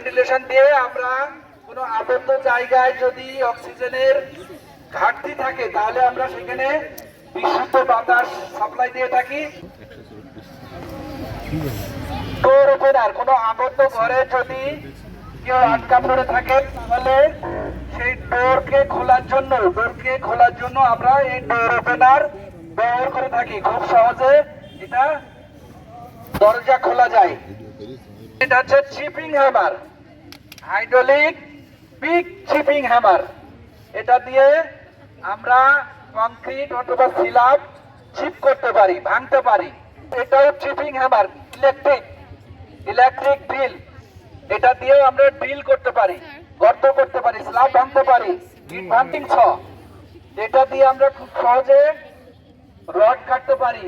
Ventilation দিয়ে আমরা কোনো আবদ্ধ জায়গায় যদি অক্সিজেনের ঘাটতি থাকে, তাহলে আমরা সেখানে বিশুদ্ধ বাতাস সাপ্লাই দিয়ে থাকি। ডোর ওপেনার কোনো আবদ্ধ ঘরে যদি কেউ আটকা পড়ে থাকে, তাহলে সেই ডোরকে খোলার জন্য, ডোরকে খোলার জন্য আমরা এই ডোর ওপেনার ব্যবহার করে থাকি। খুব সহজে এটা দরজা খোলা যায়। এটা হচ্ছে chipping hammer hydraulic big chipping hammer এটা দিয়ে আমরা কংক্রিট অথবা সিলাব চিপ করতে পারি, ভাঙতে পারি। এটাও chipping hammer electric electric drill এটা দিয়েও আমরা ড্রিল করতে পারি, গর্ত করতে পারি স্ল্যাব ভাঙতে পারি ইট ভাঙিং ছ। এটা দিয়ে আমরা খুব সহজে রড কাটতে পারি,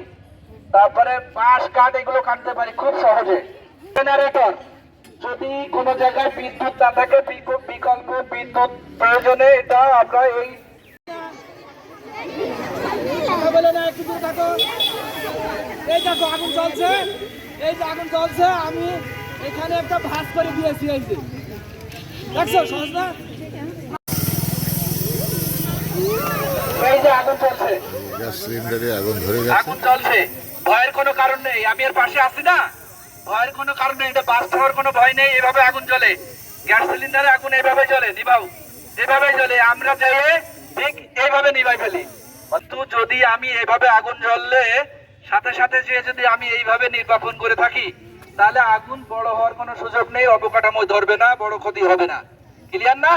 তারপরে বাঁশ কাঠ এগুলো কাটতে পারি, খুব সহজে। জেনারেটর যদি কোনো জায়গায় বিদ্যুৎ না থাকে বিকল্প বিদ্যুৎ প্রয়োজনে এটা আমরা এই কথা বলে না একটু দূরে থাকো। এই দেখো আগুন জ্বলছে। এই যে আগুন জ্বলছে আমি এখানে একটা ভাস করে দিয়েছি এই যে। দেখছ সহজ না? এই যে আগুন চলছে গ্যাস সিলিন্ডারে আগুন ধরে গেছে। আগুন চলছে ভয়ের কোনো কারণ নেই আমি এর পাশে আছি না? ভয়ের কোনো কারণ নেই, এটা বাস্ট হওয়ার কোনো ভয় নেই, এভাবে আগুন জ্বলে। গ্যাস সিলিন্ডারে আগুন এভাবে জ্বলে, নিভাও। এভাবে জ্বলে, আমরা যেয়ে ঠিক এইভাবে নিভাই ফেলি। কিন্তু যদি আমি এভাবে আগুন জ্বললে, সাথে সাথে যে যদি আমি এইভাবে নির্বাপন করে থাকি, তাহলে আগুন বড় হওয়ার কোনো সুযোগ নেই, অবকাঠামো ধরবে না, বড় ক্ষতি হবে না। ক্লিয়ার না?